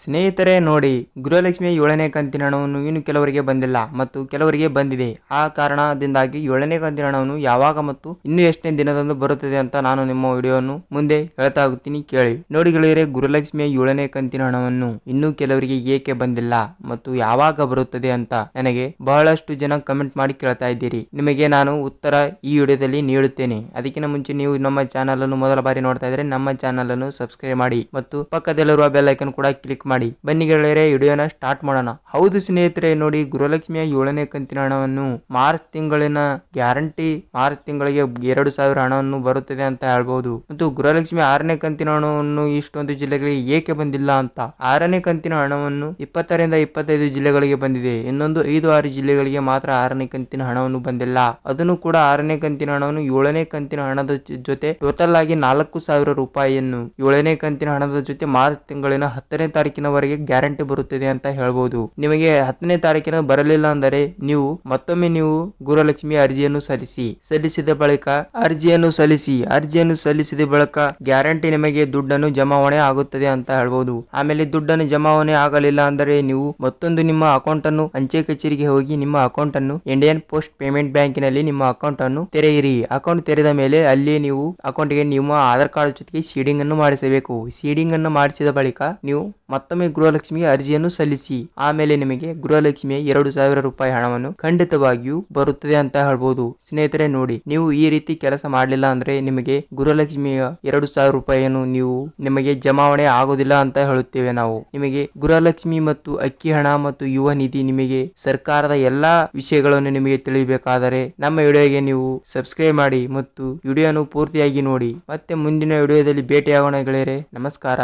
ಸ್ನೇಹಿತರೆ ನೋಡಿ, ಗೃಹಲಕ್ಷ್ಮಿಯ ಏಳನೇ ಕಂತಿನ ಹಣವನ್ನು ಇನ್ನು ಕೆಲವರಿಗೆ ಬಂದಿಲ್ಲ ಮತ್ತು ಕೆಲವರಿಗೆ ಬಂದಿದೆ. ಆ ಕಾರಣದಿಂದಾಗಿ ಏಳನೇ ಕಂತಿನ ಹಣವನ್ನು ಯಾವಾಗ ಮತ್ತು ಇನ್ನು ಎಷ್ಟನೇ ದಿನದಂದು ಬರುತ್ತದೆ ಅಂತ ನಾನು ನಿಮ್ಮ ವಿಡಿಯೋವನ್ನು ಮುಂದೆ ಹೇಳ್ತಾ ಹೋಗ್ತೀನಿ ಕೇಳಿ. ನೋಡಿ ಗೆಳೆಯರೆ, ಗೃಹಲಕ್ಷ್ಮಿಯ ಏಳನೇ ಕಂತಿನ ಹಣವನ್ನು ಇನ್ನೂ ಕೆಲವರಿಗೆ ಏಕೆ ಬಂದಿಲ್ಲ ಮತ್ತು ಯಾವಾಗ ಬರುತ್ತದೆ ಅಂತ ನನಗೆ ಬಹಳಷ್ಟು ಜನ ಕಮೆಂಟ್ ಮಾಡಿ ಕೇಳ್ತಾ ಇದ್ದೀರಿ. ನಿಮಗೆ ನಾನು ಉತ್ತರ ಈ ವಿಡಿಯೋದಲ್ಲಿ ನೀಡುತ್ತೇನೆ. ಅದಕ್ಕಿಂತ ಮುಂಚೆ ನೀವು ನಮ್ಮ ಚಾನಲ್ ಅನ್ನು ಮೊದಲ ಬಾರಿ ನೋಡ್ತಾ ಇದ್ರೆ ನಮ್ಮ ಚಾನಲ್ ಅನ್ನು ಸಬ್ಸ್ಕ್ರೈಬ್ ಮಾಡಿ ಮತ್ತು ಪಕ್ಕದಲ್ಲಿರುವ ಬೆಲ್ ಐಕನ್ ಕೂಡ ಕ್ಲಿಕ್ ಬನ್ನಿ ಗೆಳೆಯರೆ, ವಿಡಿಯೋನ ಸ್ಟಾರ್ಟ್ ಮಾಡೋಣ. ಹೌದು ಸ್ನೇಹಿತರೆ, ನೋಡಿ ಗೃಹಲಕ್ಷ್ಮಿಯ ಏಳನೇ ಕಂತಿನ ಹಣವನ್ನು ಮಾರ್ಚ್ ತಿಂಗಳಿನ ಗ್ಯಾರಂಟಿ ಮಾರ್ಚ್ ತಿಂಗಳಿಗೆ ಎರಡು ಸಾವಿರ ಹಣವನ್ನು ಬರುತ್ತದೆ ಅಂತ ಹೇಳ್ಬಹುದು ಮತ್ತು ಗೃಹಲಕ್ಷ್ಮಿ ಆರನೇ ಕಂತಿನ ಹಣವನ್ನು ಇಷ್ಟೊಂದು ಜಿಲ್ಲೆಗಳಿಗೆ ಏಕೆ ಬಂದಿಲ್ಲ ಅಂತ? ಆರನೇ ಕಂತಿನ ಹಣವನ್ನು ಇಪ್ಪತ್ತರಿಂದ ಇಪ್ಪತ್ತೈದು ಜಿಲ್ಲೆಗಳಿಗೆ ಬಂದಿದೆ. ಇನ್ನೊಂದು ಐದು ಆರು ಜಿಲ್ಲೆಗಳಿಗೆ ಮಾತ್ರ ಆರನೇ ಕಂತಿನ ಹಣವನ್ನು ಬಂದಿಲ್ಲ. ಅದನ್ನು ಕೂಡ ಆರನೇ ಕಂತಿನ ಹಣವನ್ನು ಏಳನೇ ಕಂತಿನ ಹಣದ ಜೊತೆ ಟೋಟಲ್ ಆಗಿ ನಾಲ್ಕು ಸಾವಿರ ರೂಪಾಯಿಯನ್ನು ಏಳನೇ ಕಂತಿನ ಹಣದ ಜೊತೆ ಮಾರ್ಚ್ ತಿಂಗಳಿನ ಹತ್ತನೇ ತಾರೀಕಿನವರೆಗೆ ಗ್ಯಾರಂಟಿ ಬರುತ್ತದೆ ಅಂತ ಹೇಳ್ಬೋದು. ನಿಮಗೆ ಹತ್ತನೇ ತಾರೀಕಿನ ಬರಲಿಲ್ಲ ಅಂದರೆ ನೀವು ಮತ್ತೊಮ್ಮೆ ನೀವು ಗುರುಲಕ್ಷ್ಮಿ ಅರ್ಜಿಯನ್ನು ಸಲ್ಲಿಸಿ. ಸಲ್ಲಿಸಿದ ಬಳಿಕ ಅರ್ಜಿಯನ್ನು ಸಲ್ಲಿಸಿ. ಅರ್ಜಿಯನ್ನು ಸಲ್ಲಿಸಿದ ಬಳಿಕ ಗ್ಯಾರಂಟಿ ನಿಮಗೆ ದುಡ್ಡನ್ನು ಜಮಾವಣೆ ಆಗುತ್ತದೆ ಅಂತ ಹೇಳ್ಬೋದು. ಆಮೇಲೆ ದುಡ್ಡನ್ನು ಜಮಾವಣೆ ಆಗಲಿಲ್ಲ ಅಂದರೆ ನೀವು ಮತ್ತೊಂದು ನಿಮ್ಮ ಅಕೌಂಟ್ ಅನ್ನು ಅಂಚೆ ಕಚೇರಿಗೆ ಹೋಗಿ ನಿಮ್ಮ ಅಕೌಂಟ್ ಅನ್ನು ಇಂಡಿಯನ್ ಪೋಸ್ಟ್ ಪೇಮೆಂಟ್ ಬ್ಯಾಂಕಿನಲ್ಲಿ ನಿಮ್ಮ ಅಕೌಂಟ್ ಅನ್ನು ತೆರೆಯಿರಿ. ಅಕೌಂಟ್ ತೆರೆದ ಮೇಲೆ ಅಲ್ಲಿ ನೀವು ಅಕೌಂಟ್ಗೆ ನಿಮ್ಮ ಆಧಾರ್ ಕಾರ್ಡ್ ಜೊತೆಗೆ ಸೀಡಿಂಗ್ ಅನ್ನು ಮಾಡಿಸಬೇಕು. ಸೀಡಿಂಗ್ ಅನ್ನು ಮಾಡಿಸಿದ ಬಳಿಕ ನೀವು ಮತ್ತೊಮ್ಮೆ ಗೃಹಲಕ್ಷ್ಮಿಗೆ ಅರ್ಜಿಯನ್ನು ಸಲ್ಲಿಸಿ. ಆಮೇಲೆ ನಿಮಗೆ ಗೃಹಲಕ್ಷ್ಮಿಯ ಎರಡು ಸಾವಿರ ರೂಪಾಯಿ ಹಣವನ್ನು ಖಂಡಿತವಾಗಿಯೂ ಬರುತ್ತದೆ ಅಂತ ಹೇಳ್ಬೋದು. ಸ್ನೇಹಿತರೆ, ನೋಡಿ, ನೀವು ಈ ರೀತಿ ಕೆಲಸ ಮಾಡಲಿಲ್ಲ ಅಂದ್ರೆ ನಿಮಗೆ ಗೃಹಲಕ್ಷ್ಮಿಯ ಎರಡು ಸಾವಿರ ರೂಪಾಯಿಯನ್ನು ನೀವು ನಿಮಗೆ ಜಮಾವಣೆ ಆಗೋದಿಲ್ಲ ಅಂತ ಹೇಳುತ್ತೇವೆ ನಾವು. ನಿಮಗೆ ಗೃಹಲಕ್ಷ್ಮಿ ಮತ್ತು ಅಕ್ಕಿ ಹಣ ಮತ್ತು ಯುವ ನಿಧಿ ನಿಮಗೆ ಸರ್ಕಾರದ ಎಲ್ಲಾ ವಿಷಯಗಳನ್ನು ನಿಮಗೆ ತಿಳಿಯಬೇಕಾದರೆ ನಮ್ಮ ವಿಡಿಯೋಗೆ ನೀವು ಸಬ್ಸ್ಕ್ರೈಬ್ ಮಾಡಿ ಮತ್ತು ವಿಡಿಯೋನು ಪೂರ್ತಿಯಾಗಿ ನೋಡಿ. ಮತ್ತೆ ಮುಂದಿನ ವಿಡಿಯೋದಲ್ಲಿ ಭೇಟಿಯಾಗೋಣ ಗೆಳೆಯರೆ, ನಮಸ್ಕಾರ.